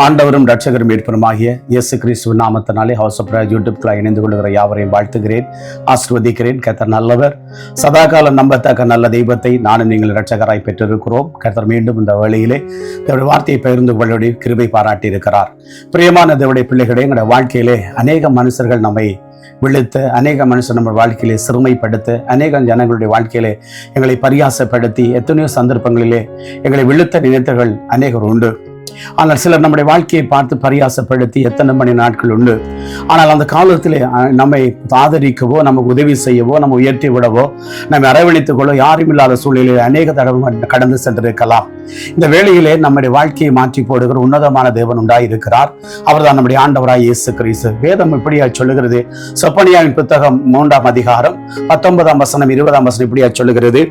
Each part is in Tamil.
ஆண்டவரும் ரட்சகரும் மீட்பருமாகிய இயேசு கிறிஸ்துவ நாமத்தினாலே ஹவுஸ் ஆஃப் யூடியூப்ல இணைந்து கொள்கிற யாவரையும் வாழ்த்துகிறேன். ஆசிர்வதிக்கிறேன். கர்த்தர் நல்லவர். சதாகாலம் நம்பத்தக்க நல்ல தெய்வத்தை நானும் நீங்கள் ரட்சகராய் பெற்றிருக்கிறோம். கர்த்தர் மீண்டும் இந்த வேளையிலே தன்னுடைய வார்த்தையை பகிர்ந்து கொள்ளுடைய கிருபை பாராட்டி இருக்கிறார் பிரியமான தேவடைய பிள்ளைகளே எங்களுடைய வாழ்க்கையிலே அநேக மனுஷர்கள் நம்மை விழுத்து அநேக மனுஷன் நம்ம வாழ்க்கையிலே சிறுமைப்படுத்த அநேக ஜனங்களுடைய வாழ்க்கையிலே எங்களை பரியாசப்படுத்தி எத்தனையோ சந்தர்ப்பங்களிலே எங்களை விழுத்த நினைத்தர்கள் அநேகர் உண்டு. ஆனால் சிலர் நம்முடைய வாழ்க்கையை பார்த்து பரியாசப்படுத்தி எத்தனை மணி நாட்கள் உண்டு. ஆனால் அந்த காலத்திலே நம்மை ஆதரிக்கவோ நமக்கு உதவி செய்யவோ நம்ம உயர்த்தி விடவோ நம்மை அரவணைத்துக் கொள்ள யாரும் இல்லாத சூழ்நிலையில் அநேக தடவை கடந்து சென்றிருக்கலாம். இந்த வேளையிலே நம்முடைய வாழ்க்கையை மாற்றி போடுகிற உன்னதமான தேவன் உண்டாய் இருக்கிறார் அவர்தான் நம்முடைய ஆண்டவராய் இயேசு கிறிஸ்து. வேதம் இப்படியா சொல்லுகிறது? சொப்பனியாவின் புத்தகம் மூன்றாம் அதிகாரம் பத்தொன்பதாம் வசனம் இருபதாம் வசனம் இப்படியா சொல்லுகிறது?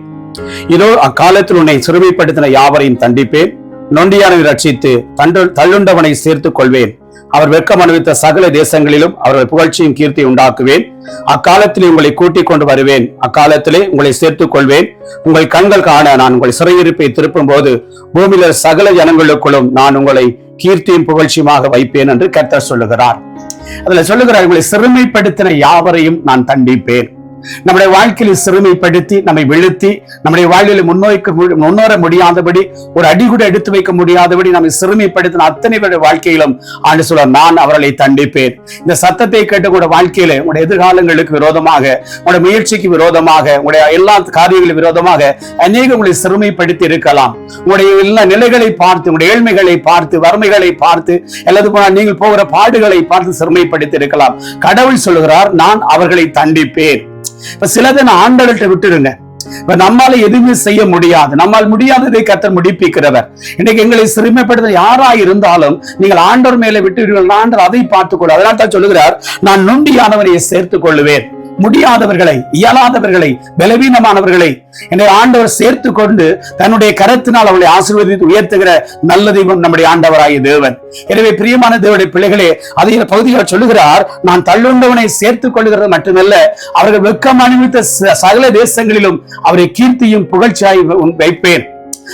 இதோ அக்காலத்தில் உன்னை சிறுமைப்படுத்தின யாவரையும் தண்டிப்பேன். நொண்டியானவை ரட்சித்து தண்டு தள்ளுண்டவனை சேர்த்துக் கொள்வேன். அவர் வெட்கம் அனுபவித்த சகல தேசங்களிலும் அவர்கள் புகழ்ச்சியும் கீர்த்தி உண்டாக்குவேன். அக்காலத்திலே உங்களை கூட்டிக் கொண்டு வருவேன். அக்காலத்திலே உங்களை சேர்த்துக் கொள்வேன். உங்கள் கண்கள் காண நான் உங்கள் சிறையிருப்பை திருப்பும் போது பூமியில சகல ஜனங்களுக்குள்ளும் நான் உங்களை கீர்த்தியும் புகழ்ச்சியுமாக வைப்பேன் என்று கர்த்தர் சொல்லுகிறார். அதுல சொல்லுகிறார் உங்களை சிறுமைப்படுத்தின யாவரையும் நான் தண்டிப்பேன். நம்முடைய வாழ்க்கையில் சிறுமைப்படுத்தி நம்மை வெளுத்தி நம்முடைய வாழ்வில் முன்னோய்க்க முன்னோர முடியாதபடி ஒரு அடி கூட எடுத்து வைக்க முடியாதபடி நம்மை சிறுமைப்படுத்தின அத்தனை பேருடைய வாழ்க்கையிலும் ஆண்டு சொல்ல நான் அவர்களை தண்டிப்பேன். இந்த சத்தத்தை கேட்டு கூட வாழ்க்கையில உங்களுடைய எதிர்காலங்களுக்கு விரோதமாக உங்களுடைய முயற்சிக்கு விரோதமாக உங்களுடைய எல்லா காரியங்களுக்கு விரோதமாக அநேக உங்களை சிறுமைப்படுத்தி இருக்கலாம். உங்களுடைய எல்லா நிலைகளை பார்த்து உங்களுடைய ஏழ்மைகளை பார்த்து வறுமைகளை பார்த்து அல்லது நீங்கள் போகிற பாடுகளை பார்த்து சிறுமைப்படுத்தி இருக்கலாம். கடவுள் சொல்கிறார் நான் அவர்களை தண்டிப்பேன். இப்ப சிலதை நான் ஆண்டவர்கிட்ட விட்டுருங்க இப்ப நம்மால எதுவுமே செய்ய முடியாது. நம்மால் முடியாததை கத்தர் முடிப்பிக்கிறவர். இன்னைக்கு எங்களை சிறுமைப்படுத்த யாரா இருந்தாலும் நீங்கள் ஆண்டவர் மேல விட்டு ஆண்டவர் அதை பார்த்துக் கொள்ள அதனால தான் சொல்லுகிறார் நான் நொண்டியானவரை சேர்த்துக் கொள்ளுவேன் முடியாதவர்களை இயலாதவர்களை பலவீனமானவர்களை என்னை ஆண்டவர் சேர்த்து கொண்டு தன்னுடைய கரத்தினால் அவளை ஆசீர்வதித்து உயர்த்துகிற நல்ல தெய்வம் நம்முடைய ஆண்டவராகிய தேவன். எனவே பிரியமான தேவனுடைய பிள்ளைகளே அதே பகுதியில் சொல்லுகிறார். நான் தள்ளுண்டவனை சேர்த்துக் கொள்கிறது மட்டுமல்ல அவர்கள் வெக்கம் அணிவித்த ச- சகல தேசங்களிலும் அவரை கீர்த்தியும் புகழ்ச்சியாய் வைப்பேன்.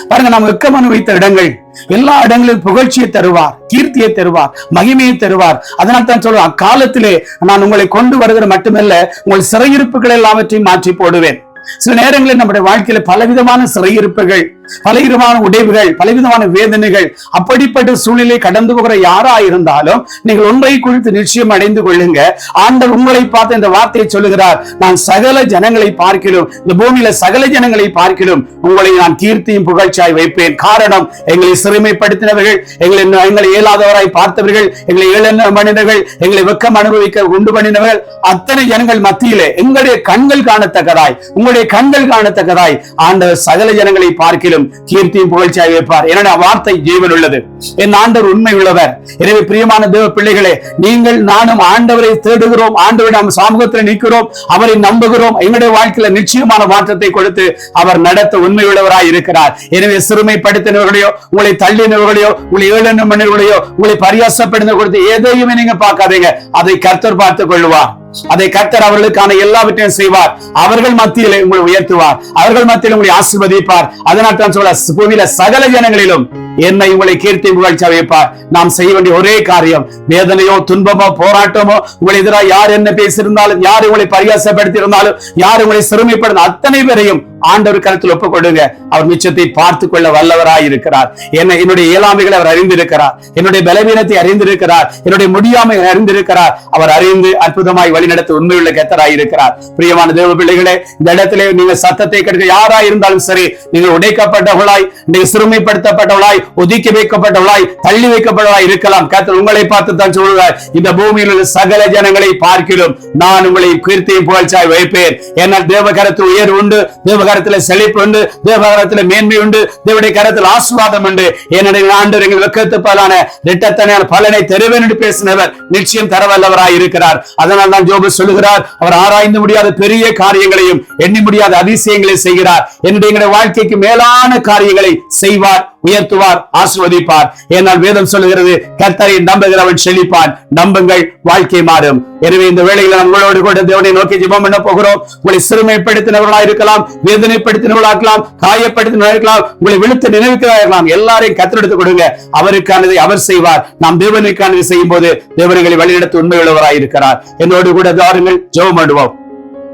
பாருங்க நாம் வெக்கம் அனுபவித்த இடங்கள். எல்லா இடங்களிலும் புகழ்ச்சியை தருவார் கீர்த்தியை தருவார் மகிமையை தருவார். அதனால் தான் சொல்லுவேன் அக்காலத்திலே நான் உங்களை கொண்டு வருகிற மட்டுமல்ல உங்கள் சிறையிருப்புகள் எல்லாவற்றையும் மாற்றி போடுவேன். சில நேரங்களில் நம்முடைய வாழ்க்கையில பலவிதமான சிறையிருப்புகள் பலவிதமான உடைவுகள் பலவிதமான வேதனைகள் அப்படிப்பட்ட சூழ்நிலை கடந்து போகிற யாரா இருந்தாலும் நீங்கள் ஒன்றை குறித்து நிச்சயம் அடைந்து கொள்ளுங்க. ஆண்டவர் உங்களை பார்த்து இந்த வார்த்தையை சொல்லுகிறார். நான் சகல ஜனங்களை பார்க்கிறோம் இந்த பூமியில சகல ஜனங்களை பார்க்கிறோம் உங்களை நான் கீர்த்தியும் புகழ்ச்சியாய் வைப்பேன். காரணம் எங்களை சிறுமைப்படுத்தினவர்கள் எங்களை எங்களை இயலாதவராய் பார்த்தவர்கள் எங்களை ஏழன மனிதர்கள் எங்களை வெக்கம் அனுபவிக்க உண்டு பண்ணினவர்கள் அத்தனை ஜனங்கள் மத்தியிலே எங்களுடைய கண்கள் காணத்தக்கதாய் உங்களுடைய கண்கள் காணத்தக்கதாய் ஆண்டவர் சகல ஜனங்களை பார்க்கிறோம் பார்க்கிலும் கீர்த்தியும் புகழ்ச்சியாக வைப்பார் ஏன்னா வார்த்தை ஜீவன் உள்ளது. என் ஆண்டவர் உண்மை உள்ளவர். எனவே பிரியமான தேவ பிள்ளைகளே நீங்கள் நானும் ஆண்டவரை தேடுகிறோம். ஆண்டவரை நாம் சமூகத்தில் நிற்கிறோம். அவரை நம்புகிறோம். எங்களுடைய வாழ்க்கையில நிச்சயமான மாற்றத்தை கொடுத்து அவர் நடத்த உண்மை உள்ளவராய் இருக்கிறார். எனவே சிறுமைப்படுத்தினவர்களையோ உங்களை தள்ளினவர்களையோ உங்களை ஏழனவர்களையோ உங்களை பரியாசப்படுத்த கொடுத்து எதையுமே நீங்க பார்க்காதீங்க. அதை கர்த்தர் பார்த்துக் கொள்வார். அதை கர்த்தர் அவர்களுக்கான எல்லாவற்றையும் செய்வார். அவர்கள் மத்தியில் உங்களை உயர்த்துவார். அவர்கள் மத்தியில் உங்களை ஆசிர்வதிப்பார். அதனால் தான் சொல்ல பூமியில சகல ஜனங்களிலும் என்னை உங்களை கீர்த்தி புகழ்ச்சி வைப்பார். நாம் செய்ய வேண்டிய ஒரே காரியம் வேதனையோ துன்பமோ போராட்டமோ உங்களை எதிராக யார் என்ன பேசியிருந்தாலும் யார் உங்களை பரியாசப்படுத்தி இருந்தாலும் யார் உங்களை சிறுமைப்படுத்த அத்தனை பேரையும் ஆண்டவர் கருத்தில் ஒப்புக் கொடுங்க அவர் மிச்சத்தை பார்த்து கொள்ள வல்லவராய் இருக்கிறார். என்ன என்னுடைய இயலாமைகளை அவர் அறிந்திருக்கிறார். என்னுடைய பலவீனத்தை அறிந்திருக்கிறார். என்னுடைய முடியாமை அறிந்திருக்கிறார். அவர் அறிந்து அற்புதமாய் வழிநடத்த உண்மையுள்ள கத்தராய் இருக்கிறார். பிரியமான தேவ பிள்ளைகளே இந்த இடத்திலே நீங்க சத்தத்தை கேட்க யாரா இருந்தாலும் சரி நீங்கள் உடைக்கப்பட்டவளாய் நீங்கள் சிறுமைப்படுத்தப்பட்டவளாய் ஒதுக்கி வைக்கப்பட்டவளாய் தள்ளி வைக்கப்பட்டவளாய் இருக்கலாம். கத்தர் உங்களை பார்த்து தான் சொல்லுவார். இந்த பூமியில் உள்ள சகல ஜனங்களை பார்க்கிறோம் நான் உங்களை கீர்த்தியும் புகழ்ச்சியாய் வைப்பேன். ஏன்னால் தேவகரத்தில் உயர் உண்டு தேவ தேவகரத்தில் செழிப்பு உண்டு தேவகரத்தில் மேன்மை உண்டு தேவடைய கரத்தில் ஆசீர்வாதம் உண்டு. என்னுடைய ஆண்டு எங்கள் வெக்கத்து பாலான இரட்டத்தனையான பலனை தெருவேன் என்று பேசினவர் நிச்சயம் தரவல்லவராய் இருக்கிறார். அதனால் தான் ஜோபு சொல்லுகிறார் அவர் ஆராய்ந்து முடியாத பெரிய காரியங்களையும் எண்ணி முடியாத அதிசயங்களை செய்கிறார். என்னுடைய வாழ்க்கைக்கு மேலான காரியங்களை செய்வார். உயர்த்துவார் ஆசிர்வதிப்பார். ஏனால் வேதம் சொல்லுகிறது கர்த்தரை நம்புகிறவன் செழிப்பான் நம்புங்கள் வாழ்க்கை மாறும். எனவே இந்த வேளையில் நம்மளோடு கூட தேவனை நோக்கி ஜிபம் பண்ண போகிறோம். உங்களை சிறுமைப்படுத்தினவர்களா இருக்கலாம் வேதனைப்படுத்தினவர்களா இருக்கலாம் காயப்படுத்தினவர்களா இருக்கலாம் உங்களை விழுத்து நினைவுக்கிறதா இருக்கலாம். எல்லாரையும் கத்தெடுத்து கொடுங்க. அவருக்கானதை அவர் செய்வார். நாம் தேவனுக்கானதை செய்யும் போது தேவனைகளை வழிநடத்த உண்மை உள்ளவராய் இருக்கிறார். என்னோடு கூட தாருங்கள் ஜெபம் பண்ணுவோம்.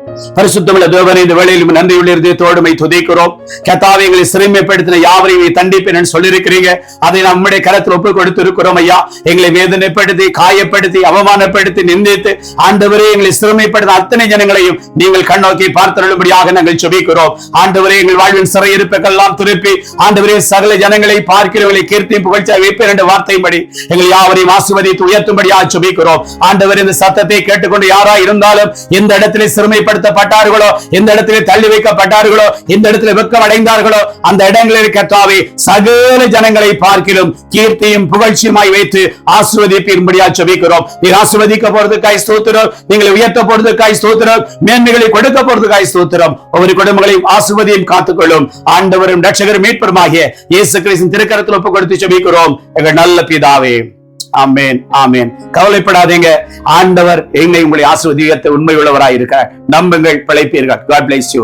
பரிசுத்தமுள்ள தேவனை இந்த வேளையில் நன்றி உள்ள தோடுமை துதிக்கிறோம். கத்தாவை எங்களை சிறுமைப்படுத்தின யாவரையும் தண்டிப்பேன் சொல்லியிருக்கிறீங்க. அதை நம்முடைய கரத்தில் ஒப்பு கொடுத்திருக்கிறோம் ஐயா. எங்களை வேதனைப்படுத்தி காயப்படுத்தி அவமானப்படுத்தி நிந்தித்து ஆண்டவரே எங்களை சிறுமைப்படுத்த அத்தனை ஜனங்களையும் நீங்கள் கண்ணோக்கி பார்த்தருளும்படியாக நாங்கள் சுபிக்கிறோம் ஆண்டவரே எங்கள் வாழ்வின் சிறையிருப்புகள்லாம் திருப்பி ஆண்டவரே சகல ஜனங்களை பார்க்கிறவர்களை கீர்த்தி புகழ்ச்சியா வைப்பேன் என்ற வார்த்தைப்படி எங்கள் யாவரையும் ஆசிர்வதித்து உயர்த்தும்படியாக சுபிக்கிறோம் ஆண்டவர் இந்த சத்தத்தை கேட்டுக்கொண்டு யாரா இருந்தாலும் எந்த இடத்திலே சிறுமைப்படுத்தப்பட்டார்களோ எந்த இடத்திலே தள்ளி வைக்கப்பட்டார்களோ? எந்த இடத்துல வெக்கம் அடைந்தார்களோ அந்த இடங்களில் கத்தாவே சகல ஜனங்களை பார்க்கிலும் கீர்த்தியும் புகழ்ச்சியுமாய் வைத்து ஆசிர்வதிப்பின்படியா செபிக்கிறோம் நீர் ஆசிர்வதிக்க போறதுக்காய் ஸ்தோத்திரம். நீங்களை உயர்த்த போறதுக்காய் ஸ்தோத்திரம். மேன்மைகளை கொடுக்க போறதுக்காய் ஸ்தோத்திரம். ஒவ்வொரு குடும்பங்களையும் ஆசிர்வதியும் காத்துக்கொள்ளும். ஆண்டவரும் ரட்சகரும் மீட்பருமாகிய இயேசு கிறிஸ்தின் திருக்கரத்தில் ஒப்பு கொடுத்து செபிக்கிறோம் எங்கள் நல்ல பிதாவே. ஆமேன் ஆமேன். கவலைப்படாதீங்க. ஆண்டவர் எங்களை உங்களை ஆசிர்வதிகத்தை உண்மை உள்ளவராய் இருக்கிறார் நம்புங்கள் பிழைப்பீர்கள். God place you